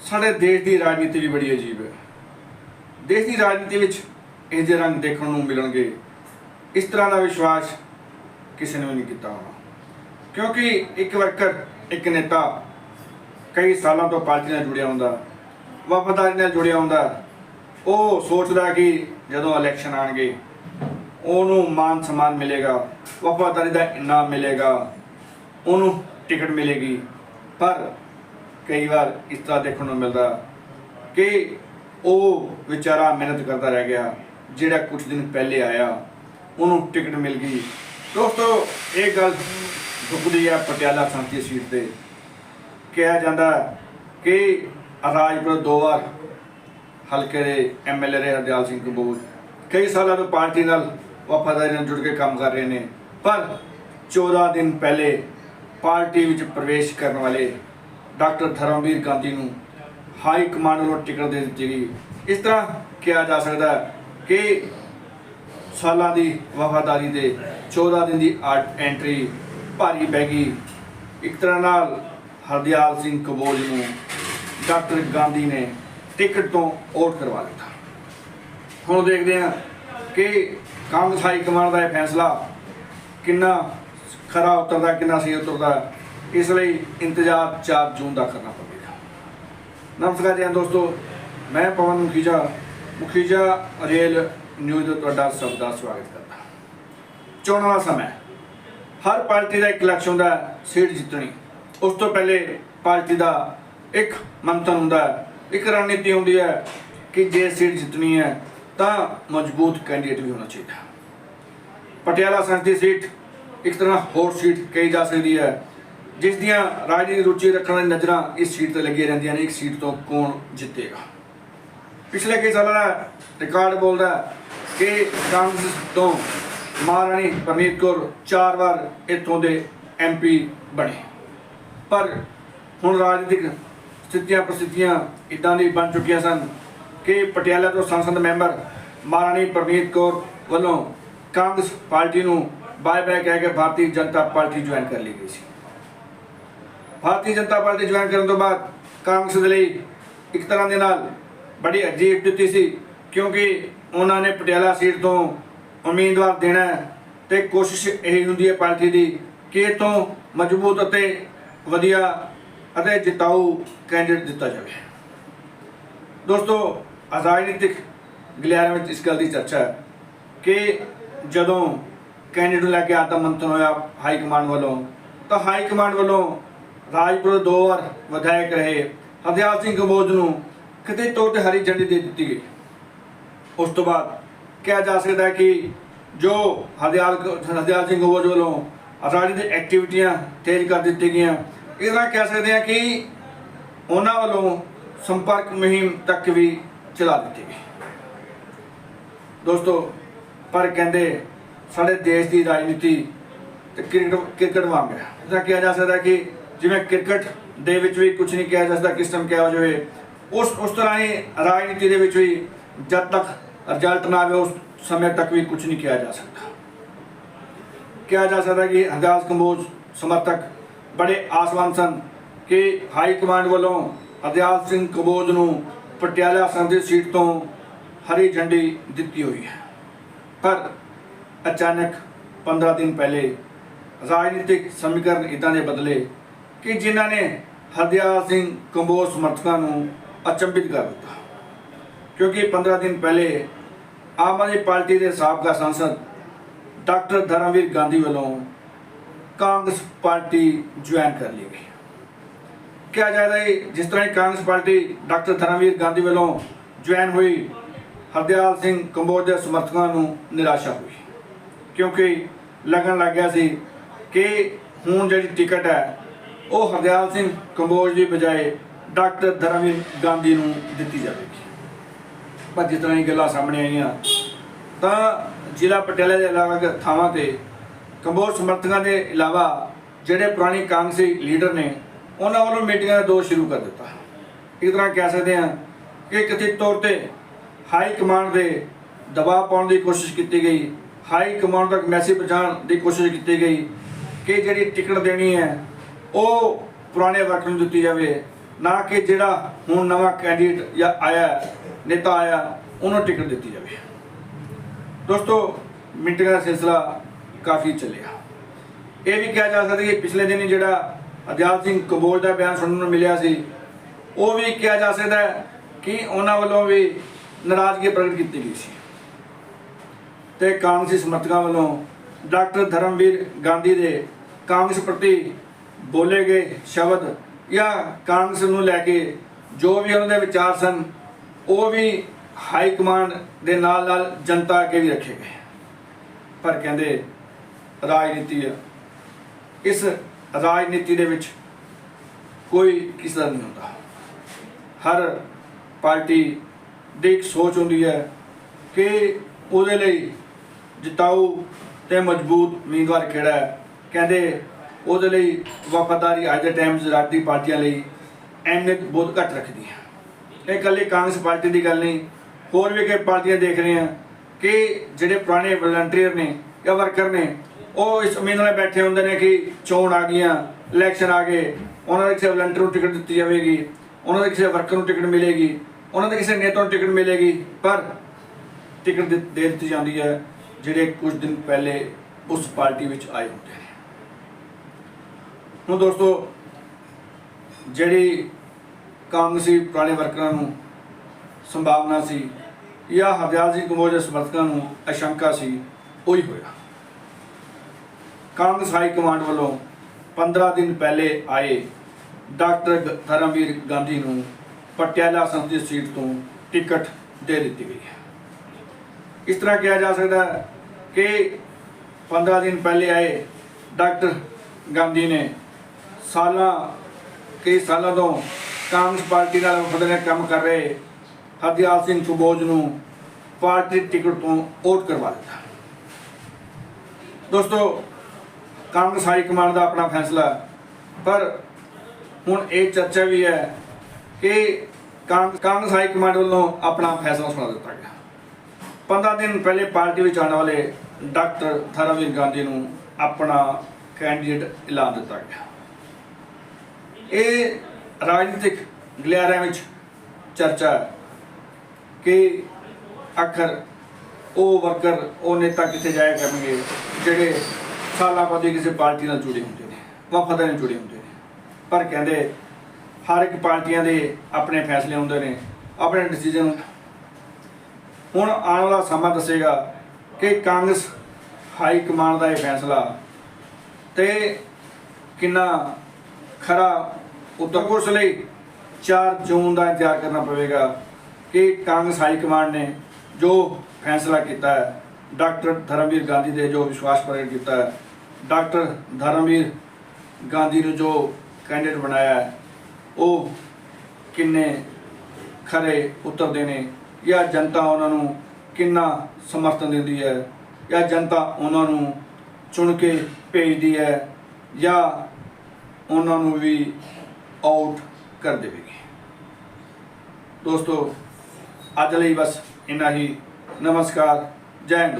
ਸਾਡੇ ਦੇਸ਼ ਦੀ ਰਾਜਨੀਤੀ ਵੀ ਬੜੀ ਅਜੀਬ ਹੈ। ਦੇਸ਼ ਦੀ ਰਾਜਨੀਤੀ ਵਿੱਚ ਇਹ ਜਿਹੇ ਰੰਗ ਦੇਖਣ ਨੂੰ ਮਿਲਣਗੇ, ਇਸ ਤਰ੍ਹਾਂ ਦਾ ਵਿਸ਼ਵਾਸ ਕਿਸੇ ਨੇ ਵੀ ਨਹੀਂ ਕੀਤਾ ਹੋਣਾ। ਕਿਉਂਕਿ ਇੱਕ ਵਰਕਰ, ਇੱਕ ਨੇਤਾ ਕਈ ਸਾਲਾਂ ਤੋਂ ਪਾਰਟੀ ਨਾਲ ਜੁੜਿਆ ਹੁੰਦਾ, ਵਫਾਦਾਰੀ ਨਾਲ ਜੁੜਿਆ ਹੁੰਦਾ, ਉਹ ਸੋਚਦਾ ਕਿ ਜਦੋਂ ਇਲੈਕਸ਼ਨ ਆਣਗੇ ਉਹਨੂੰ ਮਾਨ ਸਨਮਾਨ ਮਿਲੇਗਾ, ਵਫਾਦਾਰੀ ਦਾ ਇਨਾਮ ਮਿਲੇਗਾ, ਉਹਨੂੰ ਟਿਕਟ ਮਿਲੇਗੀ। ਪਰ ਕਈ ਵਾਰ ਇਸ ਤਰ੍ਹਾਂ ਦੇਖਣ ਨੂੰ ਮਿਲਦਾ ਕਿ ਉਹ ਵਿਚਾਰਾ ਮਿਹਨਤ ਕਰਦਾ ਰਹਿ ਗਿਆ, ਜਿਹੜਾ ਕੁਝ ਦਿਨ ਪਹਿਲੇ ਆਇਆ, ਉਹਨੂੰ ਟਿਕਟ ਮਿਲ ਗਈ। ਦੋਸਤੋ, ਇਹ ਗੱਲ ਦੁਖਦੀ ਹੈ ਪਟਿਆਲਾ ਸੰਸਦੀ ਸੀਟ ਤੇ। ਕਿਹਾ ਜਾਂਦਾ ਕਿ ਰਾਜਪੁਰ ਦੋ ਵਾਰ ਹਲਕੇ ਦੇ ਐਮਐਲਏ ਰਹੇ ਹਰਦਿਆਲ ਸਿੰਘ ਕੰਬੋਜ ਕਈ ਸਾਲਾਂ ਤੋਂ ਪਾਰਟੀ ਨਾਲ ਵਫਾਦਾਰੀ ਨਾਲ ਜੁੜ ਕੇ ਕੰਮ ਕਰ ਰਹੇ ਨੇ, ਪਰ 14 ਦਿਨ ਪਹਿਲੇ ਪਾਰਟੀ ਵਿੱਚ ਪ੍ਰਵੇਸ਼ ਕਰਨ ਵਾਲੇ ਡਾਕਟਰ ਧਰਮਵੀਰ ਗਾਂਧੀ ਨੂੰ ਹਾਈ ਕਮਾਂਡ ਵੱਲੋਂ ਟਿਕਟ ਦੇ ਦਿੱਤੀ ਗਈ। ਇਸ ਤਰ੍ਹਾਂ ਕਿਹਾ ਜਾ ਸਕਦਾ ਕਿ ਸਾਲਾਂ ਦੀ ਵਫਾਦਾਰੀ ਦੇ 14 ਦਿਨ ਦੀ ਆਟ ਐਂਟਰੀ ਭਾਰੀ ਪੈ ਗਈ। ਇੱਕ ਤਰ੍ਹਾਂ ਨਾਲ ਹਰਦਿਆਲ ਸਿੰਘ ਕੰਬੋਜ ਨੂੰ ਡਾਕਟਰ ਗਾਂਧੀ ਨੇ ਟਿਕਟ ਤੋਂ ਆਊਟ ਕਰਵਾ ਦਿੱਤਾ। ਹੁਣ ਦੇਖਦੇ ਹਾਂ ਕਿ ਕਾਂਗਰਸ ਹਾਈ ਕਮਾਂਡ ਦਾ ਇਹ ਫੈਸਲਾ ਕਿੰਨਾ ਖਰਾ ਉਤਰਦਾ, ਕਿੰਨਾ ਸਹੀ ਉਤਰਦਾ ਇਸ ਲਈ ਇੰਤਜ਼ਾਰ 4 ਜੂਨ ਦਾ ਕਰਨਾ ਪਵੇਗਾ। ਨਮਸਕਾਰ ਜੀ ਦੋਸਤੋ ਮੈਂ ਪਵਨ ਮੁਖੀਜਾ ਮੁਖੀਜਾ ਰੇਲ ਨਿਊਜ਼ ਤੋਂ ਤੁਹਾਡਾ ਸਭ ਦਾ ਸਵਾਗਤ ਕਰਦਾ ਚੋਣਾਂ ਦਾ ਸਮਾਂ ਹਰ ਪਾਰਟੀ ਦਾ ਇੱਕ ਲਕਸ਼ ਹੁੰਦਾ ਸੀਟ ਜਿੱਤਣੀ। ਉਸ ਤੋਂ ਪਹਿਲੇ ਪਾਰਟੀ ਦਾ ਇੱਕ ਮੰਤਰ ਹੁੰਦਾ ਹੈ, ਇੱਕ ਰਣਨੀਤੀ ਹੁੰਦੀ ਹੈ ਕਿ ਜੇ ਸੀਟ ਜਿੱਤਣੀ ਹੈ ਤਾਂ ਮਜ਼ਬੂਤ ਕੈਂਡੀਡੇਟ ਵੀ ਹੋਣਾ ਚਾਹੀਦਾ। ਪਟਿਆਲਾ ਸੰਸਦੀ ਸੀਟ ਇੱਕ ਤਰ੍ਹਾਂ ਹੋਰ ਸੀਟ ਕਹੀ ਜਾ ਸਕਦੀ ਹੈ ਜਿਸ ਦੀਆਂ ਰਾਜਨੀਤਿਕ ਰੁਚੀ ਰੱਖਣ ਵਾਲੀ ਨਜ਼ਰਾਂ ਇਸ ਸੀਟ ਤੇ ਲੱਗੀਆਂ ਰਹਿੰਦੀਆਂ ਨੇ, ਇੱਕ ਸੀਟ ਤੋਂ ਕੌਣ ਜਿੱਤੇਗਾ? ਪਿਛਲੇ ਕਈ ਸਾਲਾਂ ਦਾ ਰਿਕਾਰਡ ਬੋਲਦਾ ਕਿ ਕਾਂਗਰਸ ਤੋਂ ਮਹਾਰਾਣੀ ਪਰਨੀਤ ਕੌਰ ਚਾਰ ਵਾਰ ਇੱਥੋਂ ਦੇ ਐਮਪੀ ਬਣੇ। ਪਰ ਹੁਣ ਰਾਜਨੀਤਿਕ ਸਥਿਤੀਆਂ, ਪ੍ਰਸਥਿਤੀਆਂ ਇਦਾਂ ਦੀ ਬਣ ਚੁੱਕੀਆਂ ਸਨ ਕਿ ਪਟਿਆਲਾ ਤੋਂ ਸੰਸਦ ਮੈਂਬਰ ਮਹਾਰਾਣੀ ਪਰਨੀਤ ਕੌਰ ਵੱਲੋਂ ਕਾਂਗਰਸ ਪਾਰਟੀ ਨੂੰ ਬਾਏ ਬਾਏ ਕਹਿ ਕੇ ਭਾਰਤੀ ਜਨਤਾ ਪਾਰਟੀ ਜੁਆਇਨ ਕਰ ਲਈ ਗਈ ਸੀ। ਭਾਰਤੀ ਜਨਤਾ ਪਾਰਟੀ ਜੁਆਇਨ ਕਰਨ ਤੋਂ ਬਾਅਦ ਕਾਂਗਰਸ ਦੇ ਲਈ ਇੱਕ ਤਰ੍ਹਾਂ ਦੇ ਨਾਲ ਬੜੀ ਅਜੀਬ ਦਿੱਤੀ ਸੀ, ਕਿਉਂਕਿ ਉਹਨਾਂ ਨੇ ਪਟਿਆਲਾ ਸੀਟ ਤੋਂ ਉਮੀਦਵਾਰ ਦੇਣਾ ਹੈ ਤੇ ਕੋਸ਼ਿਸ਼ ਇਹ ਹੁੰਦੀ ਹੈ ਪਾਰਟੀ ਦੀ ਕਿ ਇਹ ਤੋਂ ਮਜ਼ਬੂਤ ਅਤੇ ਵਧੀਆ ਅਤੇ ਜਿਤਾਊ ਕੈਂਡੀਡੇਟ ਦਿੱਤਾ ਜਾਵੇ। ਦੋਸਤੋ ਰਾਜਨੀਤਿਕ ਗਲਿਆਰਿਆਂ ਵਿੱਚ ਇਸ ਗੱਲ ਦੀ ਚਰਚਾ ਹੈ ਕਿ ਜਦੋਂ ਕੈਂਡੀਡੇਟ ਨੂੰ ਲੈ ਕੇ ਆਤਾ ਮੰਥਨ ਹੋਇਆ ਹਾਈ ਕਮਾਂਡ ਵੱਲੋਂ, ਤਾਂ ਹਾਈ ਕਮਾਂਡ ਵੱਲੋਂ ਰਾਜਪੁਰ ਦੋ ਵਾਰ ਵਿਧਾਇਕ ਰਹੇ। ਹਰਦਿਆਲ ਸਿੰਘ ਕੰਬੋਜ ਨੂੰ ਕਿਤੇ ਤੌਰ ਤੇ ਹਰੀ ਝੰਡੀ ਦੇ ਦਿੱਤੀ ਗਈ। ਉਸ ਤੋਂ ਬਾਅਦ ਕਿਹਾ ਜਾ ਸਕਦਾ ਕਿ ਜੋ ਹਰਦਿਆਲ ਹਰਦਿਆਲ ਸਿੰਘ ਕੰਬੋਜ ਵੱਲੋਂ ਰਾਜਨੀਤਿਕ ਐਕਟੀਵਿਟੀਆਂ ਤੇਜ਼ ਕਰ ਦਿੱਤੀਆਂ ਗਈਆਂ, ਇਸ ਤਰ੍ਹਾਂ ਕਹਿ ਸਕਦੇ ਹਾਂ ਕਿ ਉਹਨਾਂ ਵੱਲੋਂ ਸੰਪਰਕ ਮੁਹਿੰਮ ਤੱਕ ਵੀ ਚਲਾ ਦਿੱਤੀ ਗਈ। ਦੋਸਤੋ, ਪਰ ਕਹਿੰਦੇ ਸਾਡੇ ਦੇਸ਼ ਦੀ ਰਾਜਨੀਤੀ ਤੇ ਕ੍ਰਿਕਟ ਕ੍ਰਿਕਟ ਵਾਂਗ ਹੈ। ਜਿਵੇਂ ਕਿਹਾ ਜਾ ਸਕਦਾ ਕਿ ਜਿਵੇਂ ਕ੍ਰਿਕਟ ਦੇ ਵਿੱਚ ਵੀ ਕੁਝ ਨਹੀਂ ਕਿਹਾ ਜਾ ਸਕਦਾ, ਕਿਸ ਟਾਈਮ ਕਿਹਾ ਹੋ ਜਾਵੇ, ਉਸ ਉਸ ਤਰ੍ਹਾਂ ਹੀ ਰਾਜਨੀਤੀ ਦੇ ਵਿੱਚ ਵੀ ਜਦ ਤੱਕ ਰਿਜ਼ਲਟ ਨਾ ਆਵੇ, ਉਸ ਸਮੇਂ ਤੱਕ ਵੀ ਕੁਝ ਨਹੀਂ ਕਿਹਾ ਜਾ ਸਕਦਾ। ਕਿਹਾ ਜਾ ਸਕਦਾ ਕਿ ਹਰਦਾਸ ਕੰਬੋਜ ਸਮਰਥਕ ਬੜੇ ਆਸਵਾਨ ਸਨ ਕਿ ਹਾਈ ਕਮਾਂਡ ਵੱਲੋਂ ਹਰਦਿਆਲ ਸਿੰਘ ਕੰਬੋਜ ਨੂੰ ਪਟਿਆਲਾ ਸੰਸਦੀ ਸੀਟ ਤੋਂ ਹਰੀ ਝੰਡੀ ਦਿੱਤੀ ਹੋਈ ਹੈ। ਪਰ ਅਚਾਨਕ 15 ਦਿਨ ਪਹਿਲੇ ਰਾਜਨੀਤਿਕ ਸਮੀਕਰਨ ਇਦਾਂ ਦੇ ਬਦਲੇ ਕਿ ਜਿਨ੍ਹਾਂ ਨੇ ਹਰਦਿਆਲ ਸਿੰਘ ਕੰਬੋਜ ਸਮਰਥਕਾਂ ਨੂੰ ਅਚੰਭਿਤ ਕਰ ਦਿੱਤਾ। ਕਿਉਂਕਿ 15 ਦਿਨ ਪਹਿਲੇ ਆਮ ਆਦਮੀ ਪਾਰਟੀ ਦੇ ਸਾਬਕਾ ਸੰਸਦ ਡਾਕਟਰ ਧਰਮਵੀਰ ਗਾਂਧੀ ਵੱਲੋਂ ਕਾਂਗਰਸ ਪਾਰਟੀ ਜੁਆਇਨ ਕਰ ਲਈ ਗਈ। ਕਿਹਾ ਜਾ ਰਿਹਾ ਹੈ ਜਿਸ ਤਰ੍ਹਾਂ ਹੀ ਕਾਂਗਰਸ ਪਾਰਟੀ ਡਾਕਟਰ ਧਰਮਵੀਰ ਗਾਂਧੀ ਵੱਲੋਂ ਜੁਆਇਨ ਹੋਈ, ਹਰਦਿਆਲ ਸਿੰਘ ਕੰਬੋਜ ਦੇ ਸਮਰਥਕਾਂ ਨੂੰ ਨਿਰਾਸ਼ਾ ਹੋਈ। ਕਿਉਂਕਿ ਲੱਗਣ ਲੱਗ ਗਿਆ ਸੀ ਕਿ ਹੁਣ ਜਿਹੜੀ ਟਿਕਟ ਹੈ ਉਹ ਹਰਦਿਆਲ ਸਿੰਘ ਕੰਬੋਜ ਦੀ ਬਜਾਏ ਡਾਕਟਰ ਧਰਮਵੀਰ ਗਾਂਧੀ ਨੂੰ ਦਿੱਤੀ ਜਾਵੇਗੀ। ਪਰ ਜਿਸ ਤਰ੍ਹਾਂ ਇਹ ਗੱਲਾਂ ਸਾਹਮਣੇ ਆਈਆਂ, ਤਾਂ ਜ਼ਿਲ੍ਹਾ ਪਟਿਆਲਾ ਦੇ ਇਲਾਵਾ ਦੇ ਥਾਵਾਂ ਤੇ ਕੰਬੋਜ ਸਮਰਥਕਾਂ ਦੇ ਇਲਾਵਾ ਜਿਹੜੇ ਪੁਰਾਣੀ ਕਾਂਗਰਸੀ ਲੀਡਰ ਨੇ, ਉਹਨਾਂ ਵੱਲੋਂ ਮੀਟਿੰਗਾਂ ਦਾ ਦੌਰ ਸ਼ੁਰੂ ਕਰ ਦਿੱਤਾ। ਇਸ ਤਰ੍ਹਾਂ ਕਹਿ ਸਕਦੇ ਹਾਂ ਕਿ ਕਥਿਤ ਤੌਰ ਤੇ ਹਾਈ ਕਮਾਂਡ ਦੇ ਦਬਾਅ ਪਾਉਣ ਦੀ ਕੋਸ਼ਿਸ਼ ਕੀਤੀ ਗਈ, ਹਾਈ ਕਮਾਂਡ ਤੱਕ ਮੈਸੇਜ ਪਹੁੰਚਾਉਣ ਦੀ ਕੋਸ਼ਿਸ਼ ਕੀਤੀ ਗਈ ਕਿ ਜਿਹੜੀ ਟਿਕਟ ਦੇਣੀ ਹੈ ਉਹ ਪੁਰਾਣੇ ਵਰਕਰ ਨੂੰ ਦਿੱਤੀ ਜਾਵੇ, ਨਾ ਕਿ ਜਿਹੜਾ ਹੁਣ ਨਵਾਂ ਕੈਂਡੀਡੇਟ ਜਾਂ ਆਇਆ, ਨੇਤਾ ਆਇਆ, ਉਹਨੂੰ ਟਿਕਟ ਦਿੱਤੀ ਜਾਵੇ। ਦੋਸਤੋ, ਮੀਟਿੰਗ ਦਾ ਸਿਲਸਿਲਾ ਕਾਫੀ ਚੱਲਿਆ। ਇਹ ਵੀ ਕਿਹਾ ਜਾ ਸਕਦਾ ਕਿ ਪਿਛਲੇ ਦਿਨ ਹੀ ਜਿਹੜਾ ਅਦਿਆਲ ਸਿੰਘ ਕਬੋਲ ਦਾ ਬਿਆਨ ਸੁਣਨ ਨੂੰ ਮਿਲਿਆ ਸੀ, ਉਹ ਵੀ ਕਿਹਾ ਜਾ ਸਕਦਾ ਕਿ ਉਹਨਾਂ ਵੱਲੋਂ ਵੀ ਨਾਰਾਜ਼ਗੀ ਪ੍ਰਗਟ ਕੀਤੀ ਗਈ ਸੀ। ਤੇ ਕਾਂਗਰਸੀ ਸਮਰਥਕਾਂ ਵੱਲੋਂ ਡਾਕਟਰ ਧਰਮਵੀਰ ਗਾਂਧੀ ਦੇ ਕਾਂਗਰਸ ਪ੍ਰਤੀ ਬੋਲੇ ਗਏ ਸ਼ਬਦ ਜਾਂ ਕਾਂਗਰਸ ਨੂੰ ਲੈ ਕੇ ਜੋ ਵੀ ਉਹਨਾਂ ਦੇ ਵਿਚਾਰ ਸਨ, ਉਹ ਵੀ ਹਾਈ ਕਮਾਂਡ ਦੇ ਨਾਲ ਨਾਲ ਜਨਤਾ ਅੱਗੇ ਵੀ ਰੱਖੇ ਗਏ। ਪਰ ਕਹਿੰਦੇ ਰਾਜਨੀਤੀ ਆ, ਇਸ ਰਾਜਨੀਤੀ ਦੇ ਵਿੱਚ ਕੋਈ ਕਿਸੇ ਦਾ ਨਹੀਂ ਹੁੰਦਾ। ਹਰ ਪਾਰਟੀ ਦੀ ਇੱਕ ਸੋਚ ਹੁੰਦੀ ਹੈ ਕਿ ਉਹਦੇ ਲਈ ਜਿਤਾਊ ਤੇ ਮਜ਼ਬੂਤ ਉਮੀਦਵਾਰ ਕਿਹੜਾ ਹੈ। ਕਹਿੰਦੇ ਉਹਦੇ ਲਈ ਵਫਾਦਾਰੀ ਅੱਜ ਦੇ ਟਾਈਮ 'ਚ ਰਾਜਨੀਤਿਕ ਪਾਰਟੀਆਂ ਲਈ ਅਹਿਮੀਅਤ ਬਹੁਤ ਘੱਟ ਰੱਖਦੀ ਹੈ। ਇਹ ਇਕੱਲੇ ਕਾਂਗਰਸ ਪਾਰਟੀ ਦੀ ਗੱਲ ਨਹੀਂ, ਹੋਰ ਵੀ ਕਈ ਪਾਰਟੀਆਂ ਦੇਖ ਰਹੇ ਹਾਂ ਕਿ ਜਿਹੜੇ ਪੁਰਾਣੇ ਵਲੰਟੀਅਰ ਨੇ, ਜਾਂ ਵਰਕਰ ਨੇ, ਉਹ ਇਸ ਉਮੀਦ ਨਾਲ ਬੈਠੇ ਹੁੰਦੇ ਨੇ ਕਿ ਚੋਣ ਆ ਗਈਆਂ ਇਲੈਕਸ਼ਨ ਆ ਗਏ, ਉਹਨਾਂ ਦੇ ਕਿਸੇ ਵਲੰਟੀਅਰ ਨੂੰ ਟਿਕਟ ਦਿੱਤੀ ਜਾਵੇਗੀ, ਉਹਨਾਂ ਦੇ ਕਿਸੇ ਵਰਕਰ ਨੂੰ ਟਿਕਟ ਮਿਲੇਗੀ, ਉਹਨਾਂ ਦੇ ਕਿਸੇ ਨੇਤਾ ਨੂੰ ਟਿਕਟ ਮਿਲੇਗੀ, ਪਰ ਟਿਕਟ ਦੇ ਦੇ ਦਿੱਤੀ ਜਾਂਦੀ ਹੈ ਜਿਹੜੇ ਕੁਝ ਦਿਨ ਪਹਿਲੇ ਉਸ ਪਾਰਟੀ ਵਿੱਚ ਆਏ ਹੁੰਦੇ ਨੇ। ਹੁਣ ਦੋਸਤੋ, ਜਿਹੜੀ ਕਾਂਗਰਸੀ ਪੁਰਾਣੇ ਵਰਕਰਾਂ ਨੂੰ ਸੰਭਾਵਨਾ ਸੀ, ਜਾਂ ਹਰਦਿਆਲ ਸਿੰਘ ਕੰਬੋਜ ਦੇ ਸਮਰਥਕਾਂ ਨੂੰ ਅਸ਼ੰਕਾ ਸੀ, ਉਹੀ ਹੋਇਆ। ਕਾਂਗਰਸ ਹਾਈ ਕਮਾਂਡ ਵੱਲੋਂ 15 ਦਿਨ ਪਹਿਲੇ ਆਏ ਡਾਕਟਰ ਧਰਮਵੀਰ ਗਾਂਧੀ ਨੂੰ ਪਟਿਆਲਾ ਸੰਸਦੀ ਸੀਟ ਤੋਂ ਟਿਕਟ ਦੇ ਦਿੱਤੀ ਗਈ ਹੈ। ਇਸ ਤਰ੍ਹਾਂ ਕਿਹਾ ਜਾ ਸਕਦਾ ਹੈ ਕਿ 15 ਦਿਨ ਪਹਿਲੇ ਆਏ ਡਾਕਟਰ ਗਾਂਧੀ ਨੇ ਸਾਲਾਂ, ਕਈ ਸਾਲਾਂ ਤੋਂ ਕਾਂਗਰਸ ਪਾਰਟੀ ਨਾਲ ਵਫਦ ਨਾਲ ਕੰਮ ਕਰ ਰਹੇ ਹਰਦਿਆਲ ਸਿੰਘ ਕੰਬੋਜ ਨੂੰ ਪਾਰਟੀ ਟਿਕਟ ਤੋਂ ਆਊਟ ਕਰਵਾ ਦਿੱਤਾ। ਦੋਸਤੋ, ਕਾਂਗਰਸ ਹਾਈ ਕਮਾਂਡ ਦਾ ਆਪਣਾ ਫੈਸਲਾ ਪਰ ਹੁਣ ਇਹ ਚਰਚਾ ਵੀ ਹੈ ਕਿ ਕਾਂ- ਕਾਂਗਰਸ ਹਾਈ ਕਮਾਂਡ ਵੱਲੋਂ ਆਪਣਾ ਫੈਸਲਾ ਸੁਣਾ ਦਿੱਤਾ ਗਿਆ। 15 ਦਿਨ ਪਹਿਲੇ ਪਾਰਟੀ ਵਿੱਚ ਆਉਣ ਵਾਲੇ ਡਾਕਟਰ ਥਰਮਵੀਰ ਗਾਂਧੀ ਨੂੰ ਆਪਣਾ ਕੈਂਡੀਡੇਟ ਐਲਾਨ ਦਿੱਤਾ ਗਿਆ। ਇਹ ਰਾਜਨੀਤਿਕ ਗਲਿਆਰਿਆਂ ਵਿੱਚ ਚਰਚਾ ਕਿ ਆਖਰ ਉਹ ਵਰਕਰ, ਉਹ ਨੇਤਾ ਕਿੱਥੇ ਜਾਇਆ ਕਰਨਗੇ, ਜਿਹੜੇ ਸਾਲਾਂ ਬਾਅਦ ਕਿਸੇ ਪਾਰਟੀ ਨਾਲ ਜੁੜੇ ਹੁੰਦੇ ਨੇ, ਵਫਾਦਾਰ ਨਾਲ ਜੁੜੇ ਹੁੰਦੇ ਨੇ। ਪਰ ਕਹਿੰਦੇ, ਹਰ ਇੱਕ ਪਾਰਟੀਆਂ ਦੇ ਆਪਣੇ ਫੈਸਲੇ ਹੁੰਦੇ ਨੇ, ਆਪਣੇ ਡਿਸੀਜਨ ਹੁਣ ਆਉਣ ਵਾਲਾ ਸਮਾਂ ਦੱਸੇਗਾ ਕਿ ਕਾਂਗਰਸ ਹਾਈ ਕਮਾਂਡ ਦਾ ਇਹ ਫੈਸਲਾ ਤੇ ਕਿੰਨਾ ਖਰਾ ਉੱਤਰ ਕੋਰਸ ਲਈ 4 ਜੂਨ ਦਾ ਇੰਤਜ਼ਾਰ ਕਰਨਾ ਪਵੇਗਾ ਕਿ ਕਾਂਗਰਸ ਹਾਈ ਕਮਾਂਡ ਨੇ ਜੋ ਫੈਸਲਾ ਕੀਤਾ ਹੈ, ਡਾਕਟਰ ਧਰਮਵੀਰ ਗਾਂਧੀ ਦੇ ਜੋ ਵਿਸ਼ਵਾਸ ਪ੍ਰਗਟ ਕੀਤਾ ਹੈ, ਡਾਕਟਰ ਧਰਮਵੀਰ ਗਾਂਧੀ ਨੂੰ ਜੋ ਕੈਂਡੀਡੇਟ ਬਣਾਇਆ ਉਹ ਕਿੰਨੇ ਖਰੇ ਉਤਰਦੇ ਨੇ ਜਾਂ ਜਨਤਾ ਉਹਨਾਂ ਨੂੰ ਕਿੰਨਾ ਸਮਰਥਨ ਦਿੰਦੀ ਹੈ, ਜਾਂ ਜਨਤਾ ਉਹਨਾਂ ਨੂੰ ਚੁਣ ਕੇ ਭੇਜਦੀ ਹੈ, ਜਾਂ ਉਹਨਾਂ ਨੂੰ ਵੀ ਆਊਟ ਕਰ ਦੇਵੇਗੀ। ਦੋਸਤੋ ਅੱਜ ਲਈ ਬਸ ਇੰਨਾ ਹੀ। ਨਮਸਕਾਰ। ਜੈ ਹਿੰਦ